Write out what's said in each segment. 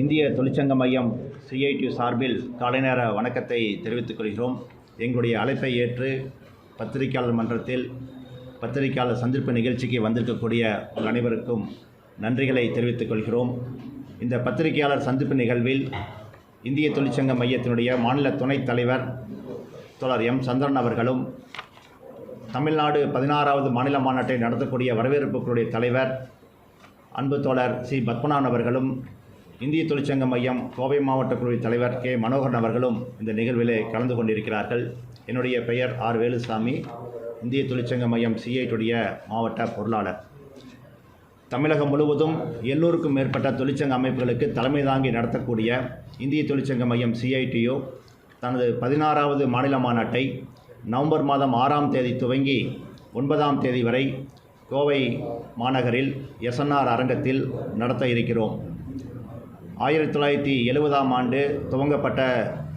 இந்திய தொழிற்சங்க மையம் சிஐடி சார்பில் காலை நேர வணக்கத்தை தெரிவித்துக் கொள்கிறோம். எங்களுடைய அழைப்பை ஏற்று பத்திரிகையாளர் மன்றத்தில் பத்திரிகையாளர் சந்திப்பு நிகழ்ச்சிக்கு வந்திருக்கக்கூடிய உங்கள் அனைவருக்கும் நன்றிகளை தெரிவித்துக் கொள்கிறோம். இந்த பத்திரிகையாளர் சந்திப்பு நிகழ்வில் இந்திய தொழிற்சங்க மையத்தினுடைய மாநில துணைத் தலைவர் தோழர் எம். சந்திரன் அவர்களும் தமிழ்நாடு பதினாறாவது மாநில மாநாட்டை நடத்தக்கூடிய வரவேற்புகளுடைய தலைவர் அன்பு தோழர் சி. பத்மநாபன் அவர்களும் இந்திய தொழிற்சங்க மையம் கோவை மாவட்ட குழு தலைவர் கே. மனோகரன் அவர்களும் இந்த நிகழ்விலே கலந்து கொண்டிருக்கிறார்கள். என்னுடைய பெயர் ஆர். வேலுசாமி. இந்திய தொழிற்சங்க மையம் சிஐட்டுடைய மாவட்ட பொருளாளர். தமிழகம் முழுவதும் எண்ணூறுக்கும் மேற்பட்ட தொழிற்சங்க அமைப்புகளுக்கு தலைமை தாங்கி நடத்தக்கூடிய இந்திய தொழிற்சங்க மையம் சிஐடியு தனது பதினாறாவது மாநில மாநாட்டை நவம்பர் மாதம் ஆறாம் தேதி துவங்கி ஒன்பதாம் தேதி வரை கோவை மாநகரில் எஸ்என்ஆர் அரங்கத்தில் நடத்த இருக்கிறோம். ஆயிரத்தி தொள்ளாயிரத்தி எழுபதாம் ஆண்டு துவங்கப்பட்ட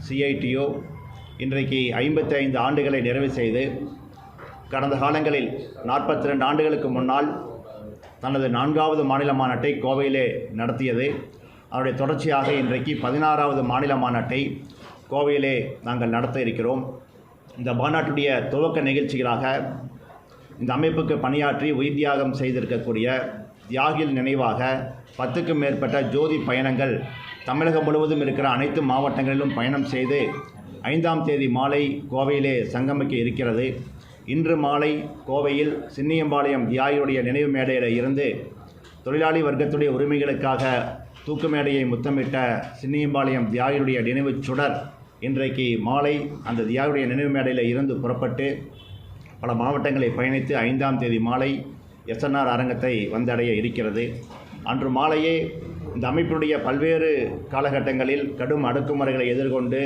சிஐடியு இன்றைக்கு ஐம்பத்தி ஐந்து ஆண்டுகளை நிறைவு செய்து கடந்த காலங்களில் நாற்பத்தி ரெண்டு ஆண்டுகளுக்கு முன்னால் தனது நான்காவது மாநில மாநாட்டை கோவையிலே நடத்தியது. அதனுடைய தொடர்ச்சியாக இன்றைக்கு பதினாறாவது மாநில மாநாட்டை கோவையிலே நாங்கள் நடத்த இருக்கிறோம். இந்த மாநாட்டுடைய துவக்க நிகழ்ச்சிகளாக இந்த அமைப்புக்கு பணியாற்றி உயிர் தியாகம் செய்திருக்கக்கூடிய தியாகில் நினைவாக பத்துக்கும் மேற்பட்ட ஜோதி பயணங்கள் தமிழகம் முழுவதும் இருக்கிற அனைத்து மாவட்டங்களிலும் பயணம் செய்து ஐந்தாம் தேதி மாலை கோவையிலே சங்கமிக்க இருக்கிறது. இன்று மாலை கோவையில் சின்னியம்பாளையம் தியாகியுடைய நினைவு மேடையில் இருந்து தொழிலாளி வர்க்கத்துடைய உரிமைகளுக்காக தூக்கு மேடையை முத்தமிட்ட சின்னியம்பாளையம் தியாகியுடைய நினைவுச் சுடர் இன்றைக்கு மாலை அந்த தியாகியுடைய நினைவு மேடையில் இருந்து புறப்பட்டு பல மாவட்டங்களை பயணித்து ஐந்தாம் தேதி மாலை எஸ்என்ஆர் அரங்கத்தை வந்தடைய இருக்கிறது. அன்று மாலையே இந்த அமைப்பினுடைய பல்வேறு காலகட்டங்களில் கடும் அடக்குமுறைகளை எதிர்கொண்டு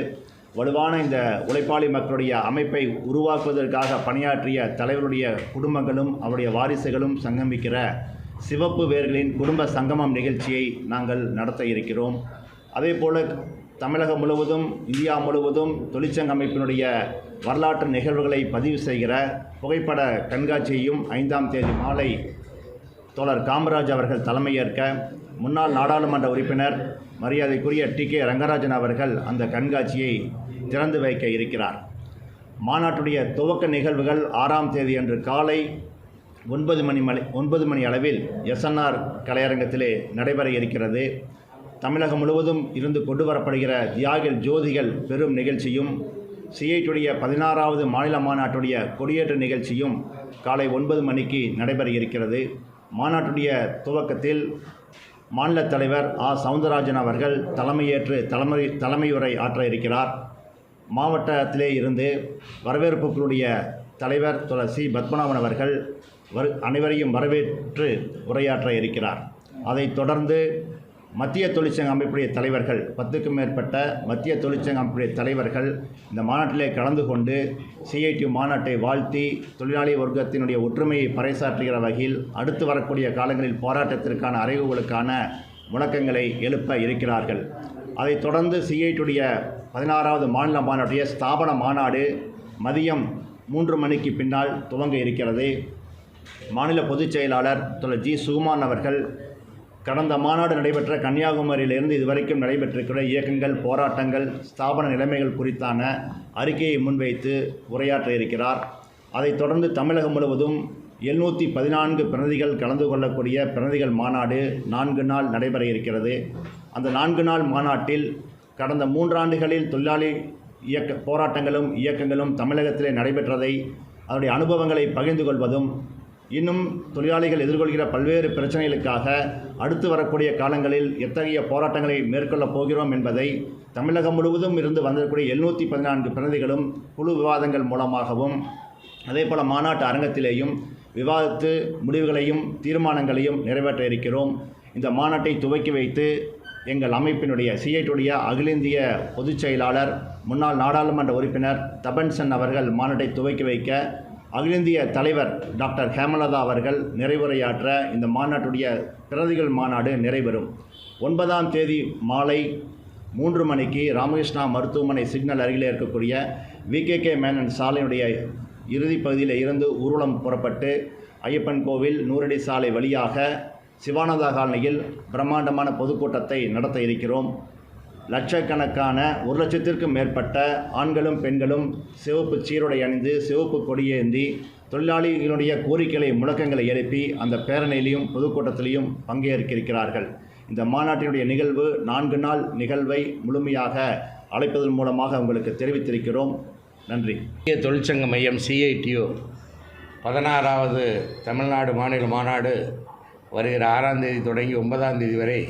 வலுவான இந்த உழைப்பாளி மக்களுடைய அமைப்பை உருவாக்குவதற்காக பணியாற்றிய தலைவருடைய குடும்பங்களும் அவருடைய வாரிசுகளும் சங்கமிக்கிற சிவப்பு வேர்களின் குடும்ப சங்கமம் நிகழ்ச்சியை நாங்கள் நடத்த இருக்கிறோம். அதே போல தமிழகம் முழுவதும் இந்தியா முழுவதும் தொழிற்சங்க அமைப்பினுடைய வரலாற்று நிகழ்வுகளை பதிவு செய்கிற புகைப்பட கண்காட்சியையும் ஐந்தாம் தேதி மாலை தோழர் காமராஜ் அவர்கள் தலைமையேற்க முன்னாள் நாடாளுமன்ற உறுப்பினர் மரியாதைக்குரிய டி. கே. ரங்கராஜன் அவர்கள் அந்த கண்காட்சியை திறந்து வைக்க இருக்கிறார். மாநாட்டுடைய துவக்க நிகழ்வுகள் ஆறாம் தேதி அன்று காலை ஒன்பது மணி மணி ஒன்பது மணி அளவில் எஸ்என்ஆர் கலையரங்கத்திலே நடைபெற இருக்கிறது. தமிழகம் முழுவதும் இருந்து கொண்டு வரப்படுகிற தியாகிகள் ஜோதிகள் பெரும் நிகழ்ச்சியும் சிஐட்டுடைய பதினாறாவது மாநில மாநாட்டுடைய கொடியேற்ற நிகழ்ச்சியும் காலை ஒன்பது மணிக்கு நடைபெற இருக்கிறது மாநாட்டுடைய துவக்கத்தில் மாநில தலைவர் ஆ. சவுந்தரராஜன் அவர்கள் தலைமையேற்று தலைமை தலைமையுரை ஆற்ற இருக்கிறார் மாவட்டத்திலே இருந்து வரவேற்புக்களுடைய தலைவர் துளசி சி. பத்மநாபன் அவர்கள் வரு அனைவரையும் வரவேற்று உரையாற்ற இருக்கிறார் அதைத் தொடர்ந்து மத்திய தொழிற்சங்க அமைப்புடைய தலைவர்கள் பத்துக்கும் மேற்பட்ட மத்திய தொழிற்சங்க அமைப்புடைய தலைவர்கள் இந்த மாநாட்டிலே கலந்து கொண்டு சிஐடி மாநாட்டை வாழ்த்தி தொழிலாளி வர்க்கத்தினுடைய ஒற்றுமையை பறைசாற்றுகிற வகையில் அடுத்து வரக்கூடிய காலங்களில் போராட்டத்திற்கான அறைவுகளுக்கான முழக்கங்களை எழுப்ப இருக்கிறார்கள். அதைத் தொடர்ந்து சிஐடியுடைய பதினாறாவது மாநில மாநாட்டுடைய ஸ்தாபன மாநாடு மதியம் மூன்று மணிக்கு பின்னால் துவங்க இருக்கிறது. மாநில பொதுச் செயலாளர் திரு ஜி. சுகுமான் அவர்கள் கடந்த மாநாடு நடைபெற்ற கன்னியாகுமரியிலிருந்து இதுவரைக்கும் நடைபெற்றிருக்கிற இயக்கங்கள் போராட்டங்கள் ஸ்தாபன நிலைமைகள் குறித்தான அறிக்கையை முன்வைத்து உரையாற்ற இருக்கிறார். அதைத் தொடர்ந்து தமிழகம் முழுவதும் எழுநூற்றி பதினான்கு பிரதிகள் கலந்து கொள்ளக்கூடிய பிரதிகள் மாநாடு நான்கு நாள் நடைபெற இருக்கிறது. அந்த நான்கு நாள் மாநாட்டில் கடந்த மூன்றாண்டுகளில் தொழிலாளி இயக்க போராட்டங்களும் இயக்கங்களும் தமிழகத்திலே நடைபெற்றதை அதனுடைய அனுபவங்களை பகிர்ந்து கொள்வதும் இன்னும் தொழிலாளிகள் எதிர்கொள்கிற பல்வேறு பிரச்சனைகளுக்காக அடுத்து வரக்கூடிய காலங்களில் எத்தகைய போராட்டங்களை மேற்கொள்ளப் போகிறோம் என்பதை தமிழகம் முழுவதும் இருந்து வந்திருக்கக்கூடிய எழுநூற்றி பதினான்கு பிரதிகளும் குழு விவாதங்கள் மூலமாகவும் அதேபோல் மாநாட்டு அரங்கத்திலேயும் விவாதித்து முடிவுகளையும் தீர்மானங்களையும் நிறைவேற்ற இருக்கிறோம். இந்த மாநாட்டை துவக்கி வைத்து எங்கள் அமைப்பினுடைய சிஐட்டுடைய அகில இந்திய பொதுச் செயலாளர் முன்னாள் நாடாளுமன்ற உறுப்பினர் தபன்சன் அவர்கள் மாநாட்டை துவக்கி வைக்க அகில இந்திய தலைவர் டாக்டர் ஹேமலதா அவர்கள் நிறைவுரையாற்ற இந்த மாநாட்டுடைய பிரதிகள் மாநாடு நிறைவேறும். ஒன்பதாம் தேதி மாலை மூன்று மணிக்கு ராமகிருஷ்ணா மருத்துவமனை சிக்னல் அருகிலே இருக்கக்கூடிய விகேகே மேனன் சாலையினுடைய இறுதி பகுதியில் இருந்து ஊர்வலம் புறப்பட்டு ஐயப்பன் கோவில் நூறடி சாலை வழியாக சிவானந்தா காலனியில் பிரம்மாண்டமான பொதுக்கூட்டத்தை நடத்த இருக்கிறோம். லட்சக்கணக்கான ஒரு லட்சத்திற்கும் மேற்பட்ட ஆண்களும் பெண்களும் சிவப்பு சீருடை அணிந்து சிவப்பு கொடியேந்தி தொழிலாளிகளுடைய கோரிக்கைகளை முழக்கங்களை எழுப்பி அந்த பேரணியிலையும் பொதுக்கூட்டத்திலையும் பங்கேற்கிருக்கிறார்கள். இந்த மாநாட்டினுடைய நிகழ்வு நான்கு நாள் நிகழ்வை முழுமையாக அழைப்பதன் மூலமாக உங்களுக்கு தெரிவித்திருக்கிறோம். நன்றி. இந்திய தொழிற்சங்க மையம் சிஐடியு பதினாறாவது தமிழ்நாடு மாநில மாநாடு வருகிற ஆறாம் தேதி தொடங்கி ஒன்பதாம் தேதி வரை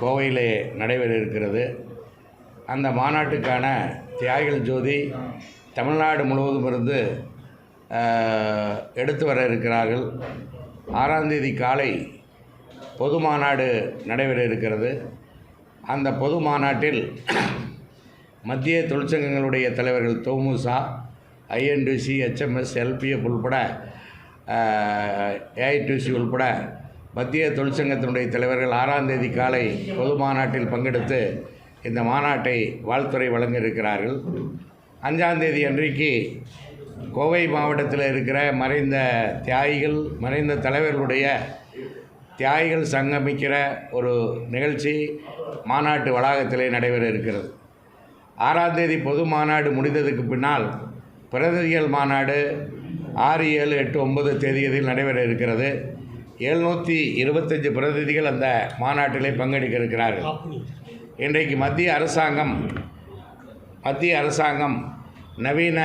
கோவையிலே நடைபெற இருக்கிறது அந்த மாநாட்டுக்கான தியாகிகள் ஜோதி தமிழ்நாடு முழுவதும் இருந்து எடுத்து வர இருக்கிறார்கள். ஆறாம் தேதி காலை பொது மாநாடு நடைபெற இருக்கிறது அந்த பொது மாநாட்டில் மத்திய தொழிற்சங்கங்களுடைய தலைவர்கள் தோமுசா ஐஎன்டிசி ஹெச்எம்எஸ் எல்பிஎஃப் உள்பட ஏஐடிசி உள்பட மத்திய தொழிற்சங்கத்தினுடைய தலைவர்கள் ஆறாம் தேதி காலை பொது மாநாட்டில் பங்கெடுத்து இந்த மாநாட்டை வாழ்த்துறை வழங்கியிருக்கிறார்கள். அஞ்சாம் தேதி அன்றைக்கு கோவை மாவட்டத்தில் இருக்கிற மறைந்த தியாகிகள் மறைந்த தலைவர்களுடைய தியாகிகள் சங்கமிக்கிற ஒரு நிகழ்ச்சி மாநாட்டு வளாகத்திலே நடைபெற இருக்கிறது. ஆறாம் தேதி பொது மாநாடு முடிந்ததுக்கு பின்னால் பிரதிநிதிகள் மாநாடு ஆறு ஏழு எட்டு ஒன்பது தேதியதில் நடைபெற இருக்கிறது. எழுநூற்றி இருபத்தஞ்சு பிரதிநிதிகள் அந்த மாநாட்டிலே பங்கெடுக்க இருக்கிறார்கள் இன்றைக்கு மத்திய அரசாங்கம் மத்திய அரசாங்கம் நவீன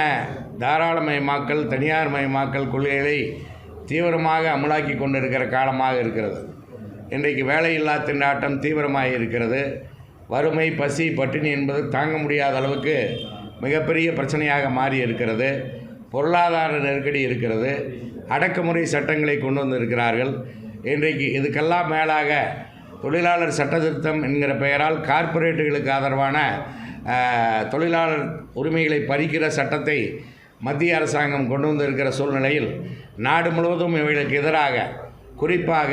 தாராளமயமாக்கல் தனியார் மயமாக்கல் கொள்கைகளை தீவிரமாக அமலாக்கி கொண்டிருக்கிற காலமாக இருக்கிறது. இன்றைக்கு வேலையில்லா திண்டாட்டம் தீவிரமாக இருக்கிறது. வறுமை பசி பட்டினி என்பது தாங்க முடியாத அளவுக்கு மிகப்பெரிய பிரச்சனையாக மாறி இருக்கிறது. பொருளாதார நெருக்கடி இருக்கிறது. அடக்குமுறை சட்டங்களை கொண்டு வந்திருக்கிறார்கள். இன்றைக்கு இதுக்கெல்லாம் மேலாக தொழிலாளர் சட்டத்திருத்தம் என்கிற பெயரால் கார்ப்பரேட்டுகளுக்கு ஆதரவான தொழிலாளர் உரிமைகளை பறிக்கிற சட்டத்தை மத்திய அரசாங்கம் கொண்டு வந்திருக்கிற சூழ்நிலையில் நாடு முழுவதும் இவைகளுக்கு எதிராக குறிப்பாக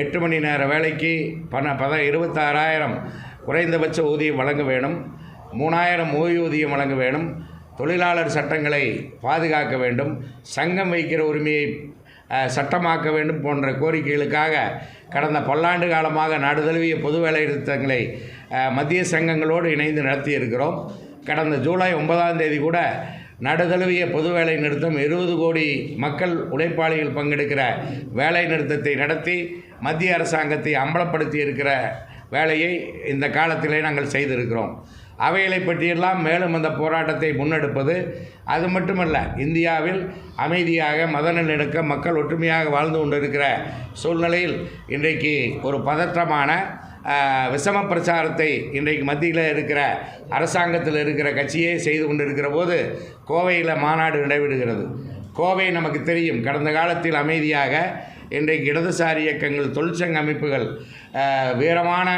எட்டு மணி நேர வேலைக்கு பண பத இருபத்தாறாயிரம் குறைந்தபட்ச ஊதியம் வழங்க வேணும். மூணாயிரம் ஓய்வூதியம் வழங்க வேணும். தொழிலாளர் சட்டங்களை பாதுகாக்க வேண்டும் சங்கம் வைக்கிற உரிமையை சட்டமாக்க வேண்டும் போன்ற கோரிக்கைகளுக்காக கடந்த பல்லாண்டு காலமாக நாடு தழுவிய பொது வேலை நிறுத்தங்களை மத்திய சங்கங்களோடு இணைந்து நடத்தியிருக்கிறோம். கடந்த ஜூலை ஒன்பதாம் தேதி கூட நடுதழுவிய பொது வேலை நிறுத்தம் இருபது கோடி மக்கள் உழைப்பாளிகள் பங்கெடுக்கிற வேலை நிறுத்தத்தை நடத்தி மத்திய அரசாங்கத்தை அம்பலப்படுத்தி இருக்கிற வேலையை இந்த காலத்திலே நாங்கள் செய்திருக்கிறோம். அவைகளை பற்றியெல்லாம் மேலும் அந்த போராட்டத்தை முன்னெடுப்பது அது மட்டுமல்ல இந்தியாவில் அமைதியாக மத நல்லிணக்க மக்கள் ஒற்றுமையாக வாழ்ந்து கொண்டிருக்கிற சூழ்நிலையில் இன்றைக்கு ஒரு பதற்றமான விஷம பிரச்சாரத்தை இன்றைக்கு மத்தியில் இருக்கிற அரசாங்கத்தில் இருக்கிற கட்சியே செய்து கொண்டிருக்கிற போது கோவையில் மாநாடு நடைபெறுகிறது. கோவை நமக்கு தெரியும் கடந்த காலத்தில் அமைதியாக இன்றைக்கு இடதுசாரி இயக்கங்கள் தொழிற்சங்க அமைப்புகள் வீரமான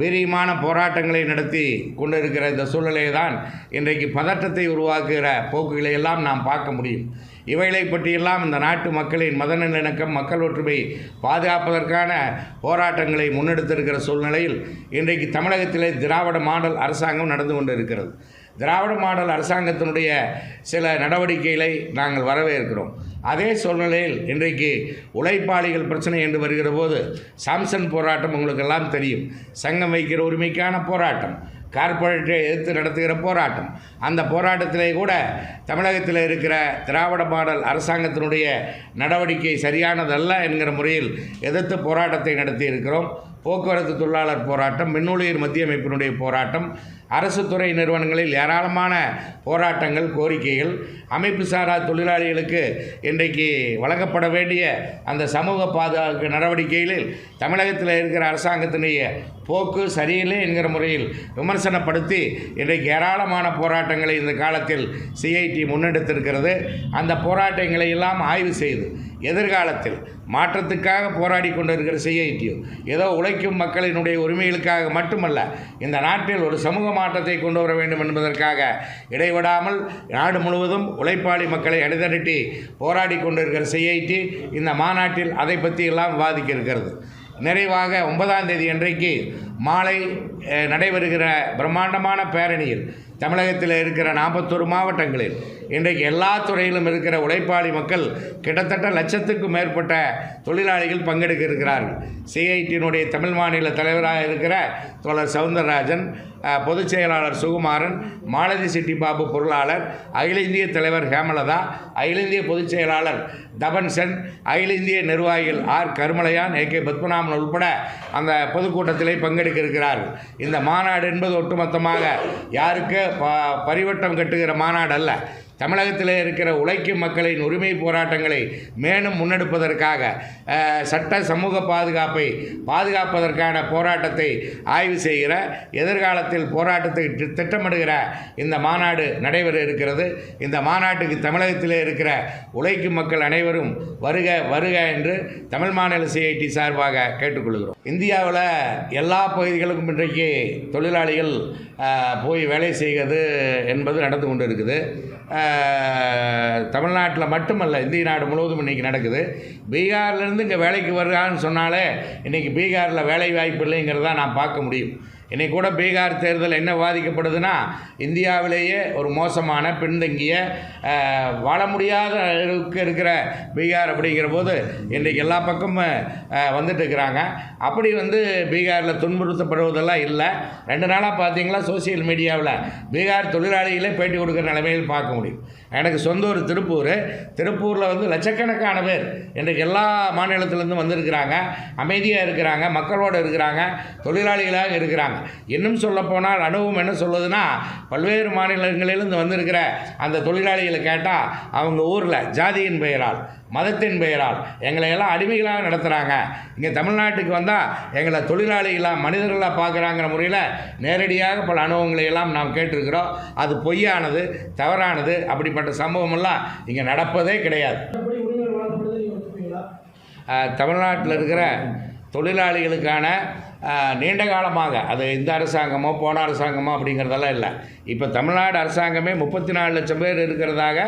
வீரியமான போராட்டங்களை நடத்தி கொண்டிருக்கிற இந்த சூழ்நிலையை தான் இன்றைக்கு பதற்றத்தை உருவாக்குகிற போக்குகளை எல்லாம் நாம் பார்க்க முடியும். இவைகளை பற்றியெல்லாம் இந்த நாட்டு மக்களின் மத நல்லிணக்கம் மக்கள் ஒற்றுமை பாதுகாப்பதற்கான போராட்டங்களை முன்னெடுத்திருக்கிற சூழ்நிலையில் இன்றைக்கு தமிழகத்திலே திராவிட மாடல் அரசாங்கம் நடந்து கொண்டு இருக்கிறது திராவிட மாடல் அரசாங்கத்தினுடைய சில நடவடிக்கைகளை நாங்கள் வரவேற்கிறோம். அதே சூழ்நிலையில் இன்றைக்கு உழைப்பாளிகள் பிரச்சனை என்று வருகிற போது சாம்சன் போராட்டம் உங்களுக்கெல்லாம் தெரியும். சங்கம் வைக்கிற உரிமைக்கான போராட்டம் கார்பரேட்டை எதிர்த்து நடத்துகிற போராட்டம். அந்த போராட்டத்திலே கூட தமிழகத்தில் இருக்கிற திராவிட மாடல் அரசாங்கத்தினுடைய நடவடிக்கை சரியானதல்ல என்கிற முறையில் எதிர்த்து போராட்டத்தை நடத்தி இருக்கிறோம் போக்குவரத்து தொழிலாளர் போராட்டம் மின்னூழியர் மத்திய அமைப்பினுடைய போராட்டம் அரசு துறை நிறுவனங்களில் ஏராளமான போராட்டங்கள் கோரிக்கைகள் அமைப்பு சாரா தொழிலாளிகளுக்கு இன்றைக்கு வழங்கப்பட வேண்டிய அந்த சமூக பாதுகாப்பு நடவடிக்கைகளில் தமிழகத்தில் இருக்கிற அரசாங்கத்தினுடைய போக்கு சரியில்லை என்கிற முறையில் விமர்சனப்படுத்தி இன்றைக்கு ஏராளமான போராட்டங்களை இந்த காலத்தில் சிஐடி முன்னெடுத்திருக்கிறது. அந்த போராட்டங்களை எல்லாம் ஆய்வு செய்து எதிர்காலத்தில் மாற்றத்துக்காக போராடி கொண்டிருக்கிற சிஐடியு. ஏதோ உழைக்கும் மக்களினுடைய உரிமைகளுக்காக மட்டுமல்ல இந்த நாட்டில் ஒரு சமூக மாற்றத்தை கொண்டு வர வேண்டும் என்பதற்காக இடைவிடாமல் நாடு முழுவதும் உழைப்பாளி மக்களை அணிதிரட்டி போராடி கொண்டிருக்கிற சிஐடி இந்த மாநாட்டில் அதை பற்றி எல்லாம் விவாதிக்க இருக்கிறது நிறைவாக ஒன்பதாம் தேதி அன்றைக்கு மாலை நடைபெறுகிற பிரம்மாண்டமான பேரணியில் தமிழகத்தில் இருக்கிற நாற்பத்தொரு மாவட்டங்களில் இன்றைக்கு எல்லா துறையிலும் இருக்கிற உழைப்பாளி மக்கள் கிட்டத்தட்ட லட்சத்துக்கும் மேற்பட்ட தொழிலாளிகள் பங்கெடுக்க இருக்கிறார்கள். சிஐடியினுடைய தமிழ் மாநில தலைவராக இருக்கிற தோழர் சவுந்தரராஜன் பொதுச் செயலாளர் சுகுமாரன் மாலதி சிட்டி பாபு பொருளாளர் அகில இந்திய தலைவர் ஹேமலதா அகில இந்திய பொதுச் செயலாளர் தபன் சென் அகில இந்திய நிர்வாகிகள் R. Karumalaiyan A. K. Padmanabhan உட்பட அந்த பொதுக்கூட்டத்திலே பங்கெடுக்க இருக்கிறார்கள். இந்த மாநாடு என்பது ஒட்டுமொத்தமாக யாருக்கு ப பரிவட்டம் கட்டுகிற மாநாடு அல்ல தமிழகத்தில் இருக்கிற உழைக்கும் மக்களின் உரிமை போராட்டங்களை மேலும் முன்னெடுப்பதற்காக சட்ட சமூக பாதுகாப்பை பாதுகாப்பதற்கான போராட்டத்தை ஆய்வு செய்கிற எதிர்காலத்தில் போராட்டத்தை திட்டமிடுகிற இந்த மாநாடு நடைபெற இருக்கிறது. இந்த மாநாட்டுக்கு தமிழகத்தில் இருக்கிற உழைக்கும் மக்கள் அனைவரும் வருக வருக என்று தமிழ் மாநில சிஐடி சார்பாக கேட்டுக்கொள்கிறோம். இந்தியாவில் எல்லா பகுதிகளுக்கும் இன்றைக்கு தொழிலாளிகள் போய் வேலை செய்கிறது என்பது நடந்து கொண்டு இருக்குது தமிழ்நாட்டில் மட்டுமல்ல இந்திய நாடு முழுவதும் இன்றைக்கி நடக்குது. பீகார்லேருந்து இங்கே வேலைக்கு வருகிறான்னு சொன்னாலே இன்றைக்கி பீகாரில் வேலை வாய்ப்பு இல்லைங்கிறத நான் பார்க்க முடியும். இன்னைக்கு கூட பீகார் தேர்தல் என்ன பாதிக்கப்படுதுன்னா இந்தியாவிலேயே ஒரு மோசமான பின்தங்கிய வாழ முடியாத அளவுக்கு இருக்கிற பீகார் அப்படிங்கிற போது இன்றைக்கு எல்லா பக்கமும் வந்துட்டு இருக்கிறாங்க. அப்படி வந்து பீகாரில் துன்புறுத்தப்படுவதெல்லாம் இல்லை. ரெண்டு நாளாக பார்த்தீங்களா சோசியல் மீடியாவில் பீகார் தொழிலாளிகளே பேட்டி கொடுக்குற நிலைமையில் பார்க்க முடியும். எனக்கு சொந்த ஒரு திருப்பூர். திருப்பூரில் வந்து லட்சக்கணக்கான பேர் இன்றைக்கு எல்லா மாநிலத்திலேருந்து வந்திருக்கிறாங்க. அமைதியாக இருக்கிறாங்க மக்களோடு இருக்கிறாங்க தொழிலாளிகளாக இருக்கிறாங்க. இன்னும் சொல்லப்போனால் அனுபவம் என்ன சொல்லுதுன்னா பல்வேறு மாநிலங்களிலிருந்து வந்திருக்கிற அந்த தொழிலாளிகளை கேட்டால் அவங்க ஊரில் ஜாதியின் பெயரால் மதத்தின் பெயரால் எங்களை எல்லாம் அடிமைகளாக நடத்துகிறாங்க இங்கே தமிழ்நாட்டுக்கு வந்தால் எங்களை தொழிலாளிகளாக மனிதர்களாக பார்க்குறாங்கிற முறையில் நேரடியாக பல அனுபவங்களை எல்லாம் நாம் கேட்டிருக்கிறோம். அது பொய்யானது தவறானது அப்படிப்பட்ட சம்பவமெல்லாம் இங்கே நடப்பதே கிடையாது. தமிழ்நாட்டில் இருக்கிற தொழிலாளிகளுக்கான நீண்ட காலமாக. அது இந்த அரசாங்கமோ போன அரசாங்கமோ அப்படிங்கிறதெல்லாம் இல்லை. இப்போ தமிழ்நாடு அரசாங்கமே முப்பத்தி நாலு லட்சம் பேர் இருக்கிறதாக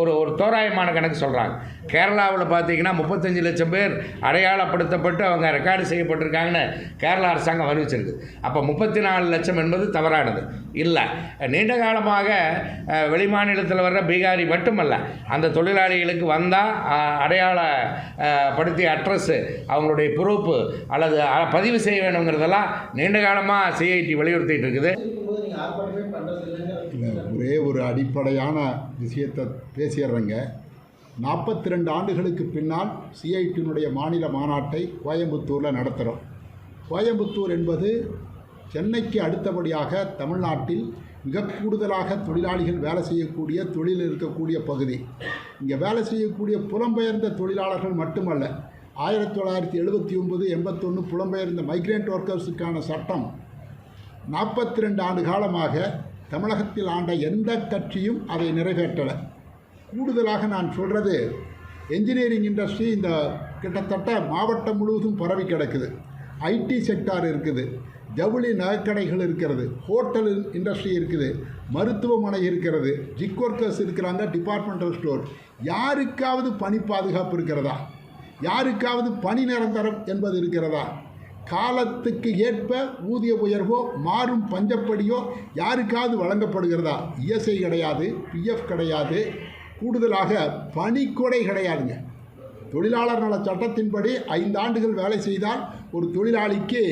ஒரு ஒரு தோராயமான கணக்கு சொல்கிறாங்க கேரளாவில் பார்த்தீங்கன்னா முப்பத்தஞ்சு லட்சம் பேர் அடையாளப்படுத்தப்பட்டு அவங்க ரெக்கார்டு செய்யப்பட்டிருக்காங்கன்னு கேரளா அரசாங்கம் அறிவிச்சிருக்கு. அப்போ முப்பத்தி நாலு லட்சம் என்பது தவறானது. இல்லை. நீண்ட காலமாக வெளிமாநிலத்தில் வர்ற பீகாரி மட்டுமல்ல அந்த தொழிலாளிகளுக்கு வந்தால் அடையாள படுத்திய அட்ரஸ்ஸு அவங்களுடைய ப்ரூஃப் அல்லது பதிவு செய்ய வேணுங்கிறதெல்லாம் நீண்ட காலமாக சிஐடி வலியுறுத்திட்டு இருக்குது. ஒரே ஒரு அடிப்படையான விஷயத்தை பேசிடுறேங்க. நாற்பத்தி ரெண்டு ஆண்டுகளுக்கு பின்னால் சிஐடியினுடைய மாநில மாநாட்டை கோயம்புத்தூரில் நடத்துகிறோம் கோயம்புத்தூர் என்பது சென்னைக்கு அடுத்தபடியாக தமிழ்நாட்டில் மிக கூடுதலாக தொழிலாளிகள் வேலை செய்யக்கூடிய தொழில் இருக்கக்கூடிய பகுதி. இங்கே வேலை செய்யக்கூடிய புலம்பெயர்ந்த தொழிலாளர்கள் மட்டுமல்ல ஆயிரத்தி தொள்ளாயிரத்தி எழுபத்தி ஒன்பது எண்பத்தொன்று புலம்பெயர்ந்த மைக்ரேண்ட் ஒர்க்கர்ஸுக்கான சட்டம் நாற்பத்தி ரெண்டு ஆண்டு காலமாக தமிழகத்தில் ஆண்ட எந்த கட்சியும் அதை நிறைவேற்றலை. கூடுதலாக நான் சொல்கிறது என்ஜினியரிங் இண்டஸ்ட்ரி இந்த கிட்டத்தட்ட மாவட்டம் முழுவதும் பரவி கிடக்குது. ஐடி செக்டார் இருக்குது ஜவுளி நகைக்கடைகள் இருக்கிறது ஹோட்டல் இண்டஸ்ட்ரி இருக்குது மருத்துவமனை இருக்கிறது ஜிக் ஒர்க்கர்ஸ் இருக்கிறாங்க டிபார்ட்மெண்டல் ஸ்டோர் யாருக்காவது பணி பாதுகாப்பு இருக்கிறதா? யாருக்காவது பணி நிரந்தரம் என்பது இருக்கிறதா? காலத்துக்கு ஏற்ப ஊதிய உயர்வோ மாறும் பஞ்சப்படியோ யாருக்காவது வழங்கப்படுகிறதா? இஎஸ்ஐ கிடையாது பிஎஃப் கிடையாது. கூடுதலாக பணிக்கொடை கிடையாதுங்க. தொழிலாளர் நல சட்டத்தின்படி ஐந்து ஆண்டுகள் வேலை செய்தால் ஒரு தொழிலாளிக்கு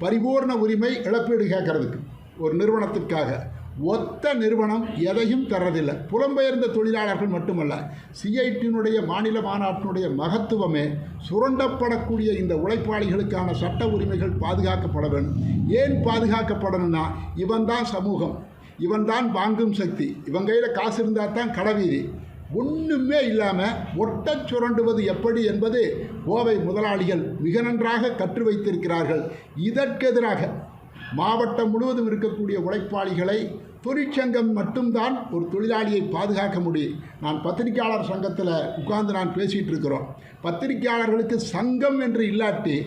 பரிபூர்ண உரிமை இழப்பீடு கேட்கறதுக்கு ஒரு நிறுவனத்திற்காக. ஒத்த நிறுவனம் எதையும் தர்றதில்லை. புலம்பெயர்ந்த தொழிலாளர்கள் மட்டுமல்ல சிஐடியினுடைய மாநில மாநாட்டினுடைய மகத்துவமே சுரண்டப்படக்கூடிய இந்த உழைப்பாளிகளுக்கான சட்ட உரிமைகள் பாதுகாக்கப்பட வேண்டும். ஏன் பாதுகாக்கப்படணும்னா இவன்தான் சமூகம் இவன்தான் வாங்கும் சக்தி இவன் கையில் காசு இருந்தால் தான் கடவீதி. ஒன்றுமே இல்லாமல் ஒட்டச் சுரண்டுவது எப்படி என்பது கோவை முதலாளிகள் மிக நன்றாக கற்று வைத்திருக்கிறார்கள். இதற்கெதிராக மாவட்டம் முழுவதும் இருக்கக்கூடிய உழைப்பாளிகளை தொழிற்சங்கம் மட்டும்தான் ஒரு தொழிலாளியை பாதுகாக்க முடியும். நான் பத்திரிக்கையாளர் சங்கத்தில் உட்கார்ந்து நான் பேசிகிட்டு இருக்கிறோம். பத்திரிக்கையாளர்களுக்கு சங்கம் என்று இல்லாட்டி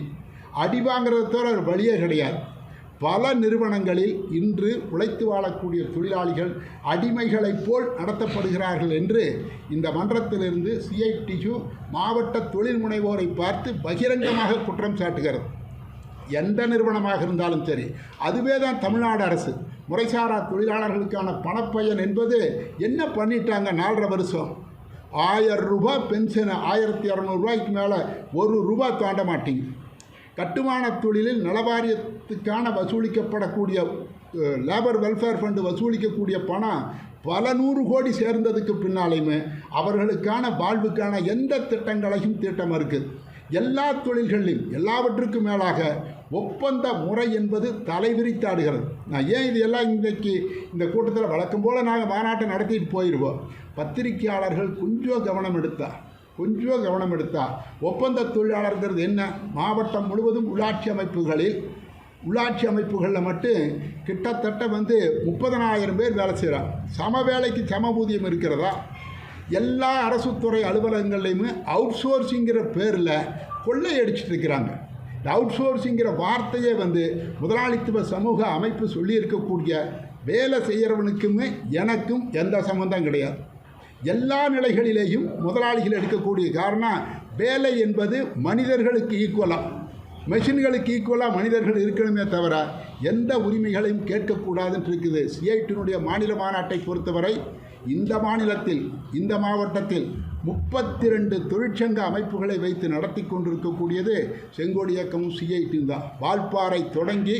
அடி தவிர ஒரு வழியே கிடையாது. பல நிறுவனங்களில் இன்று உழைத்து வாழக்கூடிய தொழிலாளிகள் அடிமைகளைப் போல் நடத்தப்படுகிறார்கள் என்று இந்த மன்றத்திலிருந்து சிஐடியு மாவட்ட தொழில் முனைவோரை பார்த்து பகிரங்கமாக குற்றம் சாட்டுகிறது. எந்த நிறுவனமாக இருந்தாலும் சரி. அதுவே தான் தமிழ்நாடு அரசு. முறைசாரா தொழிலாளர்களுக்கான பணப்பயன் என்பது என்ன பண்ணிட்டாங்க நாலரை வருஷம்? ஆயிரம் ரூபாய் பென்ஷன் ஆயிரத்தி இரநூறுபாய்க்கு மேலே ஒரு ரூபா தாண்ட மாட்டீங்க. கட்டுமான தொழிலில் நலவாரியத்துக்கான வசூலிக்கப்படக்கூடிய லேபர் வெல்ஃபேர் ஃபண்டு வசூலிக்கக்கூடிய பணம் பல நூறு கோடி சேர்ந்ததுக்கு பின்னாலையுமே அவர்களுக்கான வாழ்வுக்கான எந்த திட்டங்களையும் திட்டம் இருக்குது எல்லா தொழில்களிலும் எல்லாவற்றுக்கும் மேலாக ஒப்பந்த முறை என்பது தலைவிரித்தாடுகிறது. நான் ஏன் இது எல்லாம் இன்றைக்கு இந்த கூட்டத்தில் வழக்கம் போல் நாங்கள் மாநாட்டை நடத்திட்டு போயிடுவோம் பத்திரிகையாளர்கள் கொஞ்சம் கவனம் எடுத்தா கொஞ்சம் கவனம் எடுத்தா ஒப்பந்த தொழிலாளர்கிறது என்ன? மாவட்டம் முழுவதும் உள்ளாட்சி அமைப்புகளில் உள்ளாட்சி அமைப்புகளில் மட்டும் கிட்டத்தட்ட வந்து முப்பதனாயிரம் பேர் வேலை செய்கிறாங்க சம வேலைக்கு சம ஊதியம் இருக்கிறதா? எல்லா அரசு துறை அலுவலகங்கள்லையுமே அவுட் சோர்ஸிங்கிற பேரில் கொள்ளையடிச்சிட்டு இருக்கிறாங்க. இந்த அவுட் சோர்ஸிங்கிற வார்த்தையே வந்து முதலாளித்துவ சமூக அமைப்பு சொல்லியிருக்கக்கூடிய வேலை செய்கிறவனுக்குமே எனக்கும் எந்த சம்மந்தம் கிடையாது. எல்லா நிலைகளிலேயும் முதலாளிகள் எடுக்கக்கூடிய காரணம் வேலை என்பது மனிதர்களுக்கு ஈக்குவலாக மெஷின்களுக்கு ஈக்குவலாக மனிதர்கள் இருக்கணுமே தவிர எந்த உரிமைகளையும் கேட்கக்கூடாதுன்னு இருக்குது. சிஐடியினுடைய மாநில மாநாட்டை பொறுத்தவரை இந்த மாநிலத்தில் இந்த மாவட்டத்தில் முப்பத்தி ரெண்டு தொழிற்சங்க அமைப்புகளை வைத்து நடத்தி கொண்டிருக்கக்கூடியது செங்கோடி இயக்கமும் சிஐடியும் தான். வால்பாறை தொடங்கி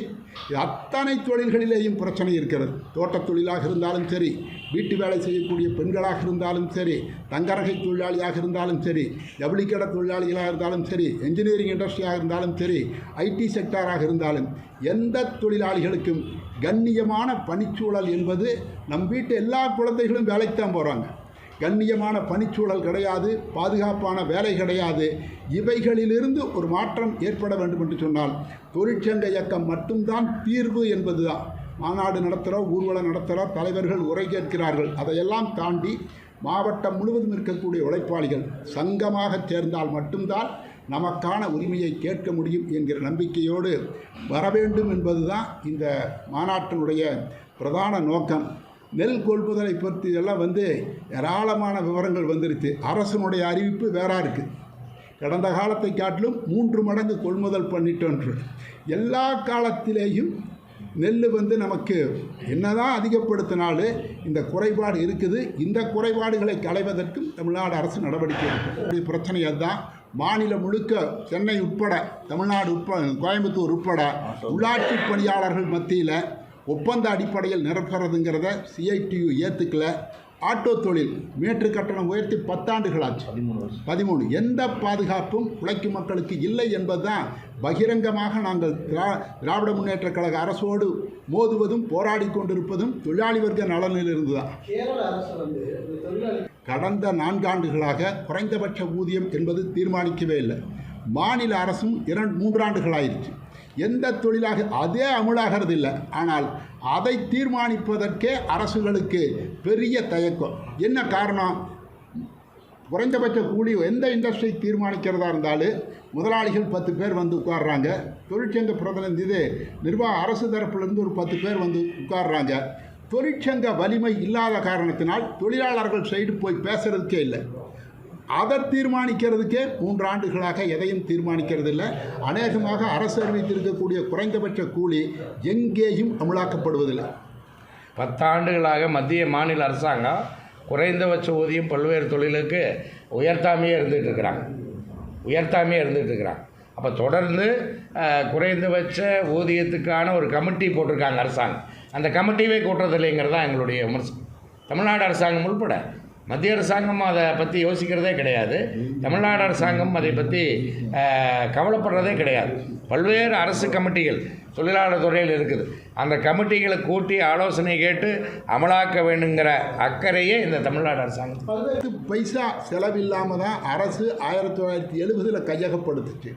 அத்தனை தொழில்களிலேயும் பிரச்சனை இருக்கிறது. தோட்டத் தொழிலாக இருந்தாலும் சரி வீட்டு வேலை செய்யக்கூடிய பெண்களாக இருந்தாலும் சரி தங்கரகை தொழிலாளியாக இருந்தாலும் சரி ஜவுளிக்கடை தொழிலாளிகளாக இருந்தாலும் சரி என்ஜினியரிங் இண்டஸ்ட்ரியாக இருந்தாலும் சரி ஐடி செக்டாராக இருந்தாலும் எந்த தொழிலாளிகளுக்கும் கண்ணியமான பணிச்சூழல் என்பது நம் வீட்டு எல்லா குழந்தைகளும் வேலைக்கு தான் போகிறாங்க கண்ணியமான பணிச்சூழல் கிடையாது பாதுகாப்பான வேலை கிடையாது. இவைகளிலிருந்து ஒரு மாற்றம் ஏற்பட வேண்டும் என்று சொன்னால் தொழிற்சங்க இயக்கம் மட்டும்தான் தீர்வு என்பதுதான். மாநாடு நடத்துகிறோம் ஊர்வலம் நடத்துகிறோம் தலைவர்கள் உரை கேட்கிறார்கள். அதையெல்லாம் தாண்டி மாவட்டம் முழுவதும் இருக்கக்கூடிய உழைப்பாளிகள் சங்கமாக சேர்ந்தால் மட்டும்தான் நமக்கான உரிமையை கேட்க முடியும் என்கிற நம்பிக்கையோடு வர வேண்டும் என்பதுதான் இந்த மாநாட்டினுடைய பிரதான நோக்கம். நெல் கொள்முதலை பற்றி எல்லாம் வந்து ஏராளமான விவரங்கள் வந்துருச்சு அரசனுடைய அறிவிப்பு வேறா இருக்குது கடந்த காலத்தை காட்டிலும் மூன்று மடங்கு கொள்முதல் பண்ணிட்டோன்று. எல்லா காலத்திலேயும் நெல் வந்து நமக்கு என்னதான் அதிகப்படுத்தினாலும் இந்த குறைபாடு இருக்குது. இந்த குறைபாடுகளை களைவதற்கும் தமிழ்நாடு அரசு நடவடிக்கை எடுக்கும். பிரச்சனை அதுதான். மாநிலம் முழுக்க சென்னை உட்பட தமிழ்நாடு உட்பட கோயம்புத்தூர் உட்பட உள்ளாட்சி பணியாளர்கள் மத்தியில் ஒப்பந்த அடிப்படையில் நிரப்புறதுங்கிறத சிஐடியு ஏற்றுக்கல ஆட்டோ தொழில் மேற்று கட்டணம் உயர்த்தி பத்தாண்டுகளாச்சு. பதிமூணு வருஷம். பதிமூணு. எந்த பாதுகாப்பும் உழைக்கும் மக்களுக்கு இல்லை என்பதுதான் பகிரங்கமாக நாங்கள் திரா திராவிட முன்னேற்றக் கழக அரசோடு மோதுவதும் போராடி கொண்டிருப்பதும் தொழிலாளி வர்க்க நலனிலிருந்து தான் கடந்த நான்காண்டுகளாக குறைந்தபட்ச ஊதியம் என்பது தீர்மானிக்கவே இல்லை. மாநில அரசும் இரண்டு மூன்றாண்டுகளாயிருச்சு எந்த தொழிலாக அதே அமுலாகிறது இல்லை. ஆனால் அதை தீர்மானிப்பதற்கே அரசுகளுக்கு பெரிய தயக்கம். என்ன காரணம்? குறைந்தபட்ச கூலி எந்த இண்டஸ்ட்ரி தீர்மானிக்கிறதா இருந்தாலும் முதலாளிகள் பத்து பேர் வந்து உட்கார்றாங்க. தொழிற்சங்க பிரதிநிதி நிர்வாக அரசு தரப்புலேருந்து ஒரு பத்து பேர் வந்து உட்கார்றாங்க. தொழிற்சங்க வலிமை இல்லாத காரணத்தினால் தொழிலாளர்கள் சைடு போய் பேசுகிறதுக்கே இல்லை. அதை தீர்மானிக்கிறதுக்கே மூன்று ஆண்டுகளாக எதையும் தீர்மானிக்கிறதில்லை. அநேகமாக அரசு அறிவித்திருக்கக்கூடிய குறைந்தபட்ச கூலி எங்கேயும் அமலாக்கப்படுவதில்லை. பத்தாண்டுகளாக மத்திய மாநில அரசாங்கம் குறைந்தபட்ச ஊதியம் பல்வேறு தொழிலுக்கு உயர்த்தாமையே இருந்துகிட்டு இருக்கிறாங்க. உயர்த்தாமையே இருந்துகிட்டு இருக்கிறாங்க. அப்போ தொடர்ந்து குறைந்தபட்ச ஊதியத்துக்கான ஒரு கமிட்டி போட்டிருக்காங்க அரசாங்கம். அந்த கமிட்டியவே கூட்டுறதில்லைங்கிறது தான் எங்களுடைய விமர்சனம். தமிழ்நாடு அரசாங்கம் உள்பட மத்திய அரசாங்கம் அதை பற்றி யோசிக்கிறதே கிடையாது. தமிழ்நாடு அரசாங்கம் அதை பற்றி கவலைப்படுறதே கிடையாது. பல்வேறு அரசு கமிட்டிகள் தொழிலாளர் துறையில் இருக்குது. அந்த கமிட்டிகளை கூட்டி ஆலோசனை கேட்டு அமலாக்க வேணுங்கிற அக்கறையே இந்த தமிழ்நாடு அரசாங்கம். பத்து பைசா செலவில்லாமல் தான் அரசு ஆயிரத்தி தொள்ளாயிரத்தி எழுபதில் கையகப்படுத்துச்சு.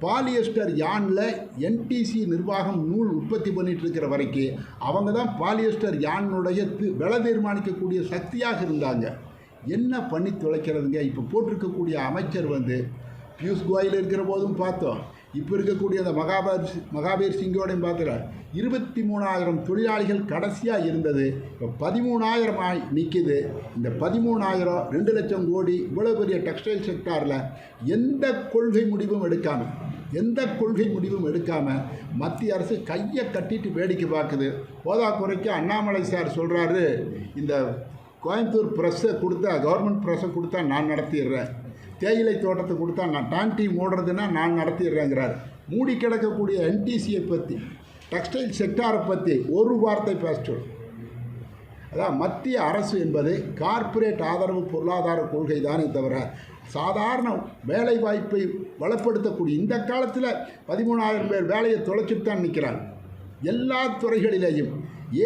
பாலியஸ்டர் யானில் என்டிசி நிர்வாகம் நூல் உற்பத்தி பண்ணிட்டு இருக்கிற வரைக்கும் அவங்க தான் பாலியஸ்டர் யானுடைய தி- விலை தீர்மானிக்கக்கூடிய சக்தியாக இருந்தாங்க. என்ன பண்ணி தொலைக்கிறதுங்க? இப்போ போட்டிருக்கக்கூடிய அமைச்சர் வந்து பியூஷ் கோயில் இருக்கிற போதும் பார்த்தோம். இப்போ இருக்கக்கூடிய அந்த மகாபர் மகாபீர் சிங்கோடையும் பார்த்துறேன் இருபத்தி மூணாயிரம் தொழிலாளிகள் கடைசியாக இருந்தது. இப்போ பதிமூணாயிரம் ஆய் நிற்கிது இந்த பதிமூணாயிரம் ரெண்டு லட்சம் கோடி இவ்வளோ பெரிய டெக்ஸ்டைல் செக்டாரில் எந்த கொள்கை முடிவும் எடுக்காமல் எந்த கொள்கை முடிவும் எடுக்காமல் மத்திய அரசு கையை கட்டிட்டு வேடிக்கை பார்க்குது. போதாக்குறைக்கு அண்ணாமலை சார் சொல்கிறாரு இந்த கோயம்புத்தூர் ப்ரெஸ்ஸை கொடுத்தா கவர்மெண்ட் ப்ரெஸ்ஸை கொடுத்தா நான் நடத்திடுறேன். தேயிலை தோட்டத்தை கொடுத்தா நான் டான்டி மூடுறதுன்னா நான் நடத்திடுறேங்கிறார். மூடி கிடக்கக்கூடிய என்டிசியை பற்றி டெக்ஸ்டைல் செக்டாரை பற்றி ஒரு வார்த்தை பேச அதான் மத்திய அரசு என்பது கார்ப்பரேட் ஆதரவு பொருளாதார கொள்கை தானே தவிர சாதாரண வேலை வாய்ப்பை வளப்படுத்தக்கூடிய இந்த காலத்தில் பதிமூணாயிரம் பேர் வேலையை தொலைச்சிட்டு தான் நிற்கிறாங்க எல்லா துறைகளிலேயும்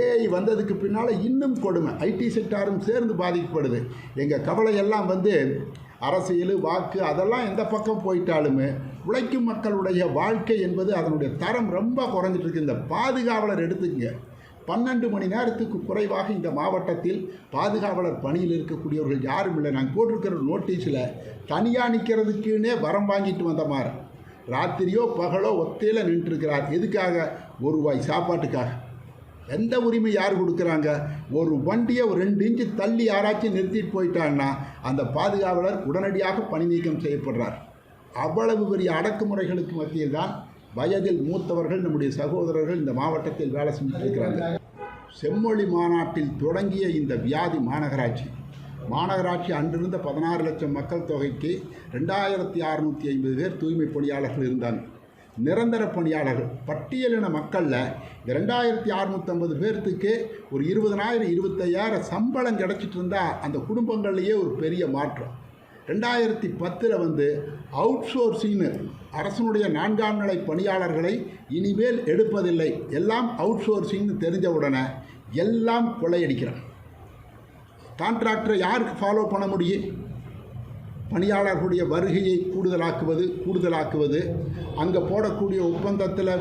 ஏஐ வந்ததுக்கு பின்னால் இன்னும் கொடுமை. ஐடி செக்டாரும் சேர்ந்து பாதிக்கப்படுது. எங்கள் கவலை எல்லாம் வந்து அரசியல் வாக்கு அதெல்லாம் எந்த பக்கம் போயிட்டாலுமே உழைக்கும் மக்களுடைய வாழ்க்கை என்பது அதனுடைய தரம் ரொம்ப குறைஞ்சிட்ருக்கு இந்த பாதுகாவலர் எடுத்துக்கங்க. பன்னெண்டு மணி நேரத்துக்கு குறைவாக இந்த மாவட்டத்தில் பாதுகாவலர் பணியில் இருக்கக்கூடியவர்கள் யாரும் இல்லை. நாங்கள் போட்டிருக்கிற நோட்டீஸில் தனியாக நிற்கிறதுக்குன்னே வரம் வாங்கிட்டு வந்த மாதிரி ராத்திரியோ பகலோ ஒத்தையில் நின்றுருக்கிறார். எதுக்காக? ஒரு ரூபாய் சாப்பாட்டுக்காக. எந்த உரிமை யார் கொடுக்குறாங்க? ஒரு வண்டியை ஒரு ரெண்டு இன்ச்சு தள்ளி யாராச்சும் நிறுத்திட்டு போயிட்டாங்கன்னா அந்த பாதுகாவலர் உடனடியாக பணி நீக்கம் செய்யப்படுறார். அவ்வளவு பெரிய அடக்குமுறைகளுக்கு மத்தியில் தான் வயதில் மூத்தவர்கள் நம்முடைய சகோதரர்கள் இந்த மாவட்டத்தில் வேலை செஞ்சிருக்கிறாங்க செம்மொழி மாநாட்டில் தொடங்கிய இந்த வியாதி மாநகராட்சி. மாநகராட்சி அன்றிருந்த பதினாறு லட்சம் மக்கள் தொகைக்கு ரெண்டாயிரத்தி அறுநூற்றி ஐம்பது பேர் தூய்மை பணியாளர்கள் இருந்தாங்க. நிரந்தர பணியாளர்கள். பட்டியலின மக்களில் இந்த ரெண்டாயிரத்தி அறுநூற்றம்பது பேர்த்துக்கு ஒரு இருபதனாயிரம் இருபத்தையாயிரம் சம்பளம் கிடச்சிட்டு இருந்தால் அந்த குடும்பங்கள்லேயே ஒரு பெரிய மாற்றம். ரெண்டாயிரத்தி பத்தில் வந்து அவுட் சோர்சிங்னு அரசனுடைய நான்காம் நிலை பணியாளர்களை இனிமேல் எடுப்பதில்லை. எல்லாம் அவுட் சோர்சிங்னு தெரிஞ்ச உடனே எல்லாம் கொள்ளையடிக்கிறான். கான்ட்ராக்டரை யாருக்கு ஃபாலோ பண்ண முடியும்? பணியாளர்களுடைய வருகையை கூடுதலாக்குவது கூடுதலாக்குவது. அங்கே போடக்கூடிய ஒப்பந்தத்தில்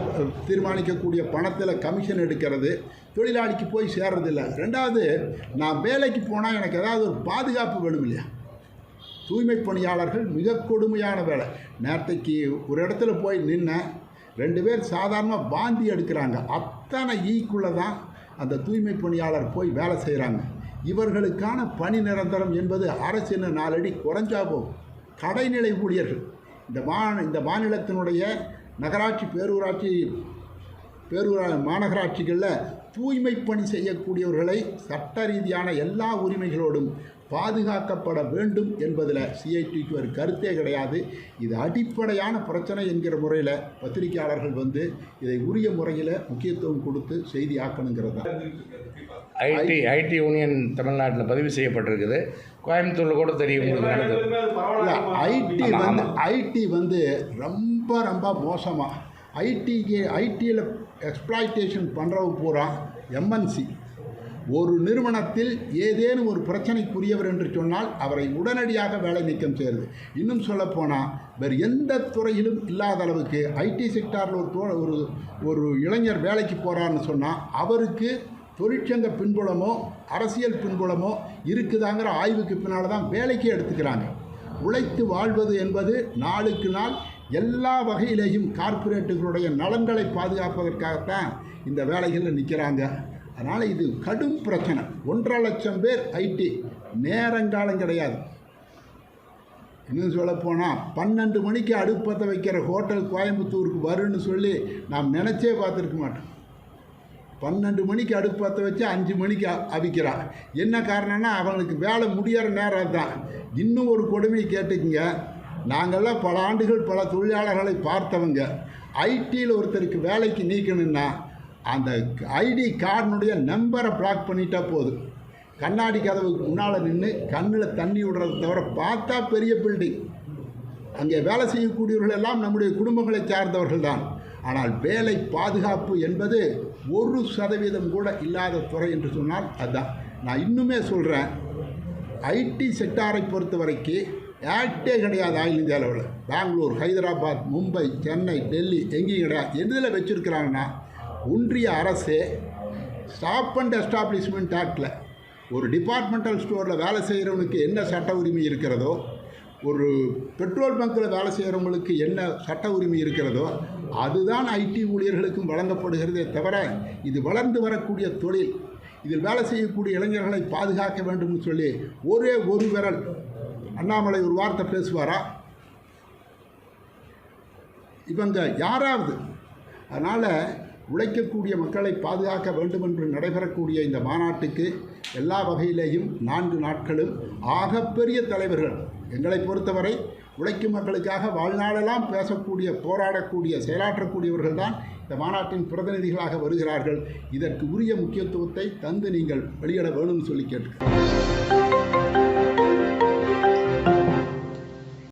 தீர்மானிக்கக்கூடிய பணத்தில் கமிஷன் எடுக்கிறது. தொழிலாளிக்கு போய் சேர்றதில்ல. ரெண்டாவது நான் வேலைக்கு போனால் எனக்கு ஏதாவது ஒரு பாதுகாப்பு வேணும் இல்லையா? தூய்மை பணியாளர்கள் மிக கொடுமையான வேலை. நேரத்தைக்கு ஒரு இடத்துல போய் நின்ன ரெண்டு பேர் சாதாரணமாக வாந்தி எடுக்கிறாங்க. அத்தனை ஈக்குள்ளே தான் அந்த தூய்மை பணியாளர் போய் வேலை செய்கிறாங்க இவர்களுக்கான பணி நிரந்தரம் என்பது அரசின் நாளடி நாலடி கடைநிலை ஊழியர்கள். இந்த மா இந்த மாநிலத்தினுடைய நகராட்சி பேரூராட்சி பேரூரா மாநகராட்சிகளில் தூய்மை பணி செய்யக்கூடியவர்களை சட்ட ரீதியான எல்லா உரிமைகளோடும் பாதுகாக்கப்பட வேண்டும் என்பதில் சிஐடிக்கு ஒரு கருத்தே கிடையாது. இது அடிப்படையான பிரச்சனை என்கிற முறையில் பத்திரிகையாளர்கள் வந்து இதை உரிய முறையில் முக்கியத்துவம் கொடுத்து செய்தி ஆக்கணுங்கிறது தான் ஐடி ஐடி. யூனியன் தமிழ்நாட்டில் பதிவு செய்யப்பட்டிருக்குது. கோயம்புத்தூரில் கூட தெரியும் உங்களுக்கு நடந்தது. ஐடி வந்து. ஐடி வந்து ரொம்ப ரொம்ப மோசமாக ஐடிக்கு ஐடியில் எக்ஸ்ப்ளாய்டேஷன் பண்ணுறவு பூரா எம்என்சி ஒரு நிறுவனத்தில் ஏதேனும் ஒரு பிரச்சனைக்குரியவர் என்று சொன்னால் அவரை உடனடியாக வேலை நீக்கம் செய்கிறது இன்னும் சொல்லப்போனால் வேறு எந்த துறையிலும் இல்லாத அளவுக்கு ஐடி செக்டாரில் ஒரு தோ- ஒரு ஒரு இளைஞர் வேலைக்கு போகிறான்னு சொன்னால் அவருக்கு தொழிற்சங்க பின்புலமோ அரசியல் பின்புலமோ இருக்குதாங்கிற ஆய்வுக்கு பின்னால் தான் வேலைக்கே எடுத்துக்கிறாங்க. உழைத்து வாழ்வது என்பது நாளுக்கு நாள் எல்லா வகையிலேயும் கார்ப்பரேட்டுகளுடைய நலன்களை பாதுகாப்பதற்காகத்தான் இந்த வேலைகளில் நிற்கிறாங்க அதனால் இது கடும் பிரச்சனை. ஒன்றரை லட்சம் பேர் ஐடி. நேரங்காலம் கிடையாது. இன்னும் சொல்லப்போனால் பன்னெண்டு மணிக்கு அடுப்பத்தை வைக்கிற ஹோட்டல் கோயம்புத்தூருக்கு வரும்னு சொல்லி நாம் நினச்சே பார்த்துருக்க மாட்டோம். பன்னெண்டு மணிக்கு அடுப்பு பற்ற வச்சு அஞ்சு மணிக்கு அவிக்கிறான். என்ன காரணம்னா அவனுக்கு வேலை முடியிற நேரம் தான் இன்னும் ஒரு கொடுமை கேட்டுக்குங்க. நாங்கள்லாம் பல ஆண்டுகள் பல தொழிலாளர்களை பார்த்தவங்க. ஐடியில் ஒருத்தருக்கு வேலைக்கு நீக்கணும்னா அந்த ஐடி கார்டினுடைய நம்பரை பிளாக் பண்ணிட்டா போதும். கண்ணாடி கதவுக்கு முன்னால் நின்று கண்ணில் தண்ணி விடுறத தவிர பார்த்தா பெரிய பில்டிங் அங்கே வேலை செய்யக்கூடியவர்கள் எல்லாம் நம்முடைய குடும்பங்களை சார்ந்தவர்கள் தான் ஆனால் வேலை பாதுகாப்பு என்பது ஒரு சதவீதம் கூட இல்லாத துறை என்று சொன்னால் அதுதான் நான் இன்னுமே சொல்கிறேன் ஐடி செக்டாரை பொறுத்த வரைக்கும் ஆக்டே கிடையாது ஆயில் இந்திய அளவில் பெங்களூர் ஹைதராபாத் மும்பை சென்னை டெல்லி எங்கேயும் கிடையாது எதில் வச்சுருக்கிறாங்கன்னா ஒன்றிய அரசே ஸ்டாப் அண்ட் எஸ்டாப்ளிஷ்மெண்ட் ஆக்டில் ஒரு டிபார்ட்மெண்டல் ஸ்டோரில் வேலை செய்கிறவனுக்கு என்ன சட்ட உரிமை இருக்கிறதோ ஒரு பெட்ரோல் பங்க்கில் வேலை செய்கிறவங்களுக்கு என்ன சட்ட உரிமை இருக்கிறதோ அதுதான் ஐடி ஊழியர்களுக்கும் வழங்கப்படுகிறதே தவிர இது வளர்ந்து வரக்கூடிய தொழில். இதில் வேலை செய்யக்கூடிய இளைஞர்களை பாதுகாக்க வேண்டும்னு சொல்லி ஒரே ஒரு விரல். அண்ணாமலை ஒரு வார்த்தை பேசுவாரா? இவங்க யாராவது? அதனால் உழைக்கக்கூடிய மக்களை பாதுகாக்க வேண்டும் என்று நடைபெறக்கூடிய இந்த மாநாட்டுக்கு எல்லா வகையிலேயும் நான்கு நாட்களும் ஆகப்பெரிய தலைவர்கள். எங்களை பொறுத்தவரை உழைக்கும் மக்களுக்காக வாழ்நாளெல்லாம் பேசக்கூடிய போராடக்கூடிய செயலாற்றக்கூடியவர்கள் தான் இந்த மாநாட்டின் பிரதிநிதிகளாக வருகிறார்கள். இதற்கு உரிய முக்கியத்துவத்தை தந்து நீங்கள் வெளியிட வேணும்னு சொல்லி கேட்டுக்கிறேன்.